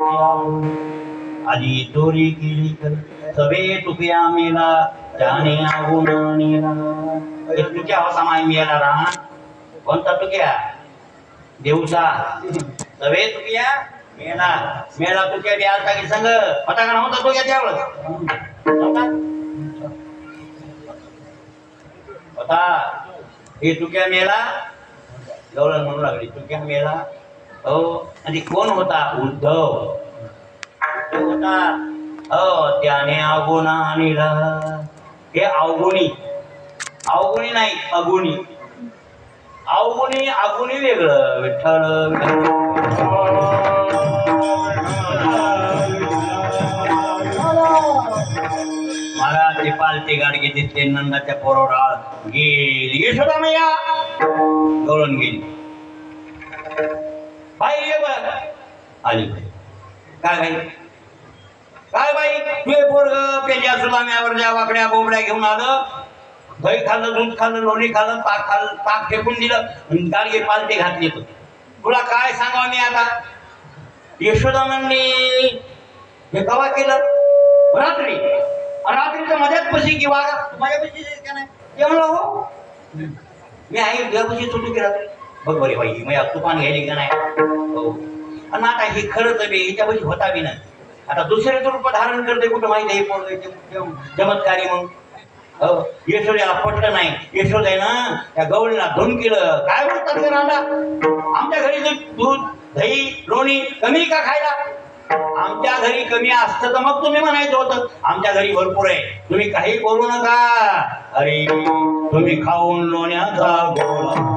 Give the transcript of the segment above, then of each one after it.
आधी चोरी केली सवे तुकया मेला त्याने आगुण नेला. हे तुक्या होता माय मेला रा. कोणता तुक्या? देऊचा. सवे तुकया मेला. मेला तुक्या बी आलता की संग. होता का नव्हता तुक्या त्यावेळेस नव्हता? हे तुक्या मेला. गवळण म्हणू लागली. तुक्या मेला. हो म्हणजे आणि कोण होता? उद्धव. तो होता. हो त्याने अवगुण आणला. हे अवगुणी. अवगुणी नाही अगुणी. अवगुणी अगुणी वेगळं. विठ्ठल मला ते पालते गाडगे दिसले नंदाच्या पोरोडाळ गेली यशोदा मैया गवळण गेली बाई ये बघ. आली बाई. काय बाई? काय बाई? तुझे पोरग पेल्या सुलाम्यावर ज्या वाकड्या बोबड्या घेऊन आलं. दही खाल्लं दूध खाल्लं लोणी खाल्लं पाक खाल्लं पाक फेकून दिलं गाडगे पालते घातली तर तुला काय सांगावं मी आता? यशोदा हे कवा केलं? रात्री. रात्रीच्या रात्रीचं मध्यात पशी किंवा माझ्या पशी नाही? ते म्हणलं हो. मी आहे तुझ्यापाशी सुटू की रात्री बघ बरे बाई मग तू घ्यायली का नाही. हो. आता हे खरंच बे हिच्यापाशी होता बी ना आता दुसऱ्याचं रूप धारण करते कुठं माहिती आहे चमत्कारी मग. हो. यशोद्याला पटलं नाही. यशोदय ना त्या गवळीला धुन केलं. काय म्हणतात रांडा आमच्या घरी दूध दही लोणी कमी का खायला? आमच्या घरी कमी असतं तर मग तुम्ही म्हणायचं होतं. आमच्या घरी भरपूर आहे. तुम्ही काही बोलू नका. अरे तुम्ही खाऊन लोण्याचा गोळा.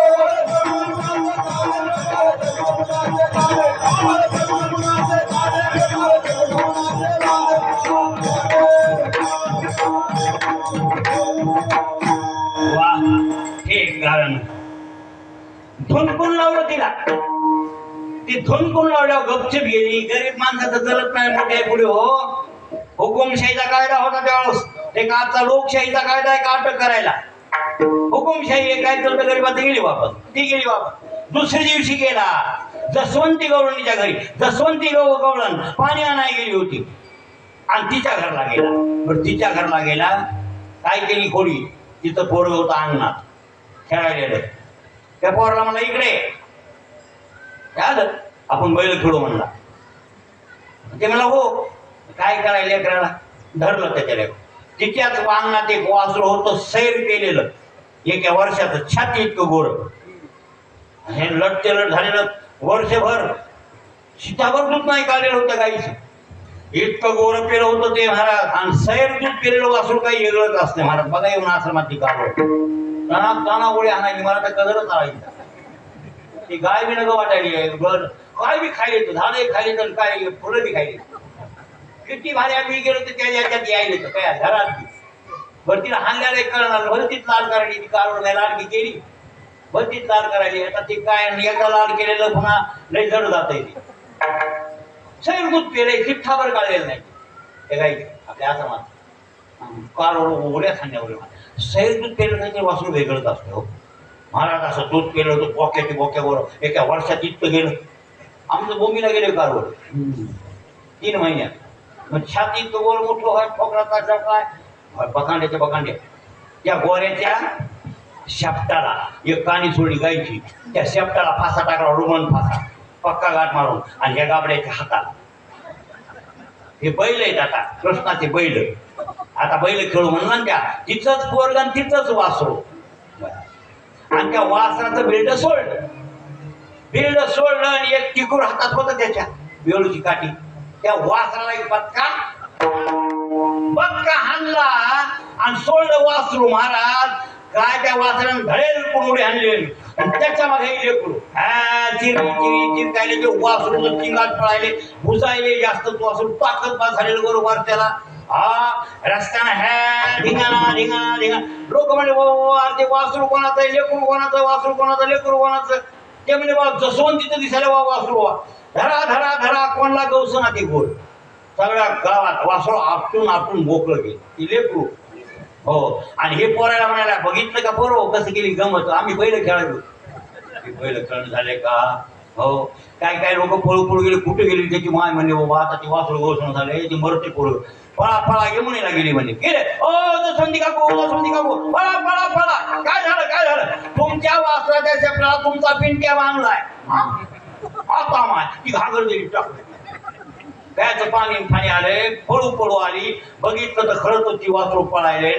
धुन कोण लावलं तिला. ती धुन कोण लावल्यावर गपचूप गेली. गरीब माणसाचं चलत नाही मोठ्या पुढे हो? हुकुमशाहीचा कायदा होता त्यावेळेस. ते काचा आजचा लोकशाहीचा कायदा आहे का अटक करायला? हुकुमशाही हे काय चलतं गरीबात गेली वापस. ती गेली वापस. दुसऱ्या दिवशी गेला. जसवंती गवळणीच्या घरी. जसवंती गव गवळण. पाणी आणाय गेली होती. आणि तिच्या घरला गेला. बरं तिच्या घरला गेला. काय केली खोडी? तिथं पोरग होतं अंगणात. खेळायला त्या पोराला म्हणला इकडे काय आपण बैल खेळू म्हणला. ते म्हणला हो. काय करायला लेकराला? धरलं त्याच्याला तिच्याच वांगणात एक वासरू होतं सैर केलेलं. एका वर्षाचं छाती इतकं गोर हे लटते लट झालेलं वर्षभर सीताभर दूध नाही काढलेलं होतं गाईचं. इतकं गोर पेलं होतं ते महाराज. आणि सैर दूध पेलेलं वासरू काही वेगळंच असते महाराज. बघा येऊन आश्रमात ती काढलं ताना ताना गोळी आणायची मला तर कदरच आणायची ती गाय बी नका वाटायली बर काय बी खायले तर झाडे खायले तर काय फुलं बी खायली. किती भारी आम्ही गेलो तर त्या याच्यात यायले तर काय घरात बी. बरं तिला हाणल्याला एक बरं तीच लाल करायची ती कारवड नाही लाडकी केली. भरतीच लाल करायची आता ती काय एकदा लाल केलेलं पुन्हा लय जड जात आहे सैर दूध पेरे चिठ्ठावर काढलेलं नाही. ते काही आपल्या आसामात. कारवड उघड्या खांद्यावर सैर दूध केलं नाही ते वासरू वेगळंच असतं हो. महाराज असं दूध केलं होतं बोक्याच्या बोक्यावर एका वर्षात इतकं गेलं. आमचं भूमीला गेले कारवर तीन महिन्यात. मग छाती तो गोल मोठं व्हाय ठोकराचा काय बकांड्याच्या बकांड्या. त्या गोऱ्याच्या शेपटाला एक काणी सोडी गायची. त्या शेपटाला फासा टाकला रुमन फासा. पक्का गाठ मारून. आणि या गाबड्याच्या हाताला हे बैल आहेत आता कृष्णाचे बैल. आता बैल खेळू म्हणून ना त्या तिचंच पोरग आणि तिचंच वासरू. आणि त्या वासराचं बिल्ड सोडलं. बिल्ड सोडलं आणि एक टिकूर हातात होत त्याच्या वेळूची काठी. त्या वासराला एक पत्का आणला आणि सोडलं वासरू महाराज. काय त्या वासरानं धळेल कोंबडी आणले? आणि त्याच्यामागे लेकरू. हा चिरी चिरी चिर काय ते वासरू चिंगात पळायले. भुसायले जास्त वासरू ताकद बा झालेलं बरोबर त्याला. हा रस्त्यानं ह्या धिंगाणा धिंगाणा धिंगाणा लोक म्हणजे बाबा ते वासरू कोणाचं लेकरू कोणाचं वासरू कोणाचं लेकरू कोणाचं ते म्हणजे बा जसवून तिथं दिसायला बा वासरू वा. धरा धरा धरा कोणला गवसना ते गोल सगळ्या गावात वासरू आपटून आपटून मोकळं गेलं ती लेकरू. हो. आणि हे पोरायला म्हणायला बघितलं का पोरो? कसं गेली गमत? आम्ही बैल खेळायचो. बैल पहिलं खेळणं झाले का? हो काय काय लोक पळू पळू गेले कुठे गेले त्याची माय म्हणले बाबा आता ती वासरू घोषणा झाले ती मरते पळू फळा फळा यमुनेला गेली म्हणे गेले ओ संधी काकू संधी काकू फळा फळा फळा काय झालं काय झालं तुमच्या वासराच्या चपला तुमचा पिंट्या बांधलाय आता माय ती घागर गेली टाकली पाणी पाणी आले पळू पळू आली बघितलं तर खरंच तर ती वासरू पळायले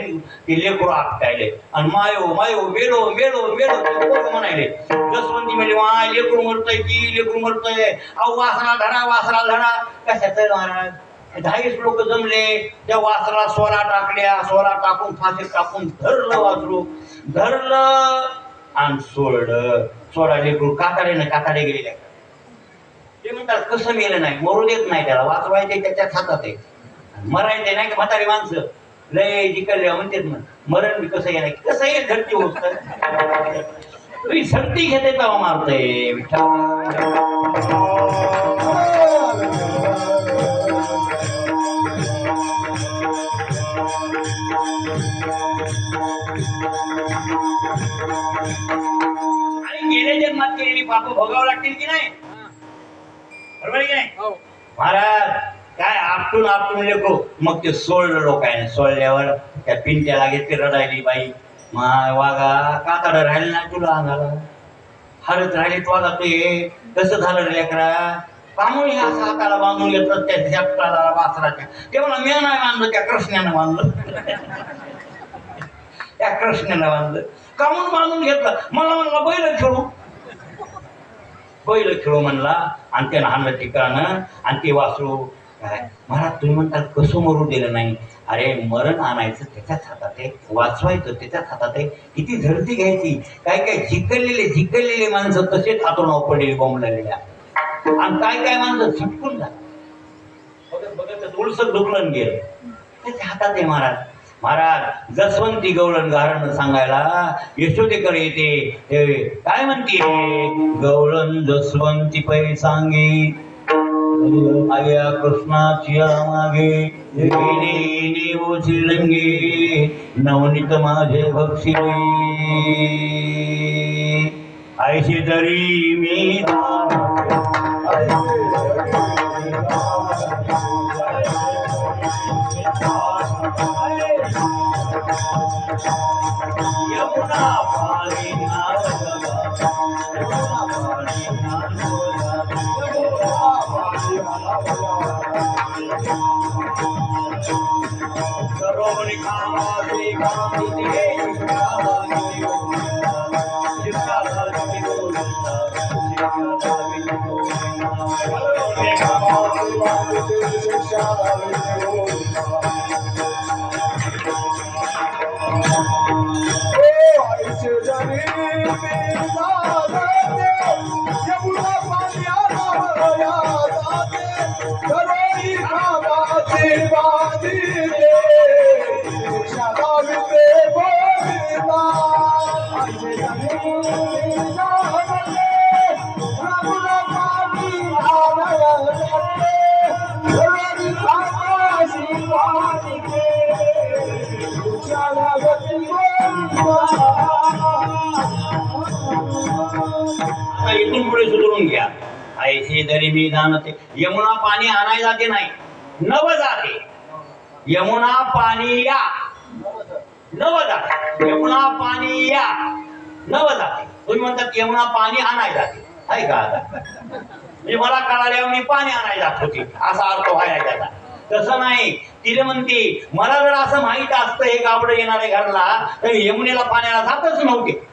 ती लेकरू आपटायले आणि मायो मायो मेलो मेलो मेलो म्हणायले जस म्हणजे वा लेकरू मरतय की लेकरू मरतय? अहो वासरा धरा वासरा धरा. कशाचं महाराज दहावीस लोक जमले. त्या वासरा सोला टाकल्या. सोला टाकून फाशी टाकून धरलं वासरू. धरलं आणि सोडलं. सोडा लेकरू ना काताडे गेलेल्या ते म्हणतात कसं मेलं नाही? मरू देत नाही त्याला. वाचवायचे त्याच्याच हातात आहे. मरायचे नाही का म्हातारी माणसं? लय जिकडल्या म्हणतात ना मरण बी कसं येणार? कसं येईल धरती होत सर्दी घेते तेव्हा मारतय विठ्ठल आणि गेल्या जन्मात केलेली पाप भोगावं लागतील की नाही? बरोबर आहे की नाही? हो. महाराज काय आपटून आपटून लेको मग ते सोडलं लोकांनी सोडल्यावर त्या पिंट्याला घेतली रडायली बाई. माय वागा कातड राहिले ना तुला अंगाला. हरत राहिली वाघा वागा तू. हे कसं झालं रे लेकरा? कामून हे असं हाताला बांधून घेतलं त्या झेपटाला वासराच्या. ते मला मी नाही बांधलं त्या कृष्णानं बांधलं त्या कृष्णानं बांधलं कामून बांधून घेतलं? मला म्हणला बैल खेळू. बैल खेळू म्हणला आणि त्यानं हाणलं ठिकाणं आणि ते वासरू काय? महाराज तुम्ही म्हणता कसं मरू दिलं नाही? अरे मरण आणायचं त्याच्याच हातात आहे वाचवायचं त्याच्याच हातात आहे. किती झडती घ्यायची? काय काय जिकललेले जिकललेले माणसं तसेच हातून पडलेली बोंबलेल्या आणि काय काय माणसं झटकून झालं बघत बघत ढुकलं गेलं. त्याच्या हातात आहे महाराज. महाराज जसवंती गवळण गारण सांगायला यशोदेकर येते. हे काय म्हणते? गवळण जसवंती पै सांगे. आया कृष्णाची मागे गेले श्रीरंगे नवनीत माझे ऐशी तरी मी यमुना पाणी कामाचे पुढे सुधरून घ्या. ऐसे दरी मी जाणते यमुना पाणी आणाय जाते नाही. नव जाते. यमुना पाणी या. नव जाते. यमुना पाणी या. नव जाते. तुम्ही म्हणतात यमुना पाणी आणाय जाते. आहे का आता? म्हणजे मला कळाल्या मी पाणी आणाय जात होती. असा अर्थ व्हायला त्याचा तसं नाही. तिला म्हणते मला जर असं माहीत असतं हे गाबडं येणारे घरला तर यमुनेला पाण्याला जातच नव्हते.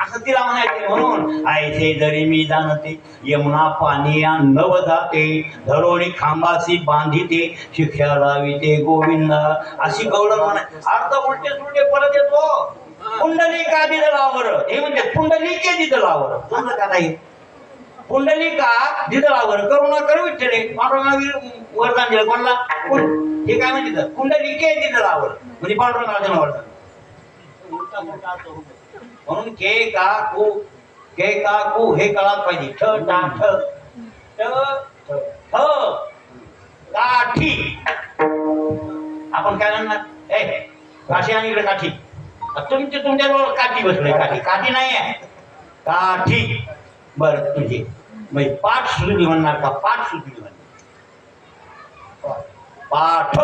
असं तिला म्हणायचे म्हणून ऐसे जरी मी जाणते यमुना पाणी नव जाते धरोणी खांबासी बांधिते शिक्षा लाविते गोविंदा. अशी गौरव म्हणा अर्थ उलटे सुलटे परत येतो. कुंडली का दिलं लावर हे म्हणजे कुंडली के दिलं लावर समजा का नाही कुंडली का दिलं लावर करुणा करू विठ्ठले. पांडुरंगावीर वरदान दिलं कोणाला? हे काय म्हणते? कुंडली के दिलं लावर म्हणजे पांडुरंगाचं वरदान म्हणून के का कु के का कु हे कळायला पाहिजे. ठ टा ठ. ठ काठी. आपण काय म्हणणार? ए काशी आणि इकडे काठी. तुमचे तुमच्याजवळ काठी बसलोय काठी. काठी नाही आहे काठी. बर तुझे. म्हणजे पाठ सुधली म्हणणार का पाठ सुधली म्हणणार? पाठ.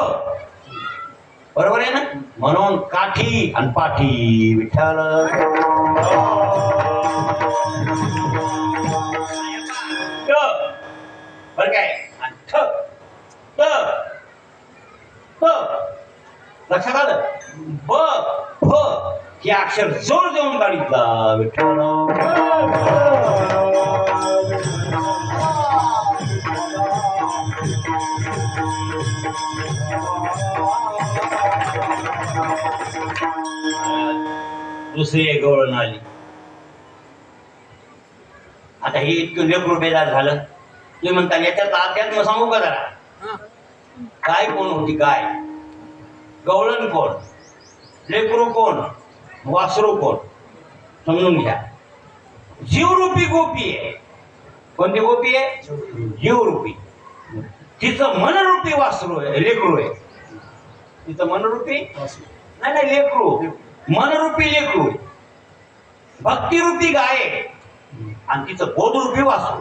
बरोबर आहे ना? म्हणून काठी आणि पाठी विठ्ठल. बर काय? ठ. लक्षात आलं? ब. फ. हे अक्षर जोर देऊन गाडीतला विठ्ठल. दुसरी एक गवळण आली. आता हे इतकं लेकरू बेजार झालं. तुम्ही म्हणता याच्यात अध्यात्म सांगू का जरा काय कोण होती काय? गवळण कोण? लेकरू कोण? वासरू कोण? समजून घ्या. जीवरूपी गोपी आहे. कोणती गोपी आहे? जीवरूपी. तिचं मनरूपी वासरू आहे लेकरू आहे. तिचं मनरूपी? नाही नाही लेकरू मनरूपी लेकरू. भक्तिरूपी गाय. आणि तिचं बोधरूपी वासरू.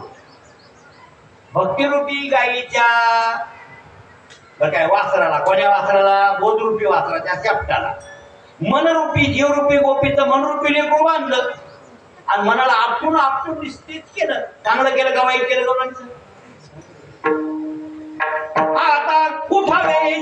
भक्तिरूपी गायीच्या बरं काय वासराला कोण्या वासराला? बोधरूपी वासराच्या शेपटाला मनरूपी जीवरूपी गोपीचं मनरूपी लेकरू बांधलं. आणि मनाला आपटून आपटून निश्चित केलं. चांगलं केलं का वाईट केलं का माणसं आता उठावे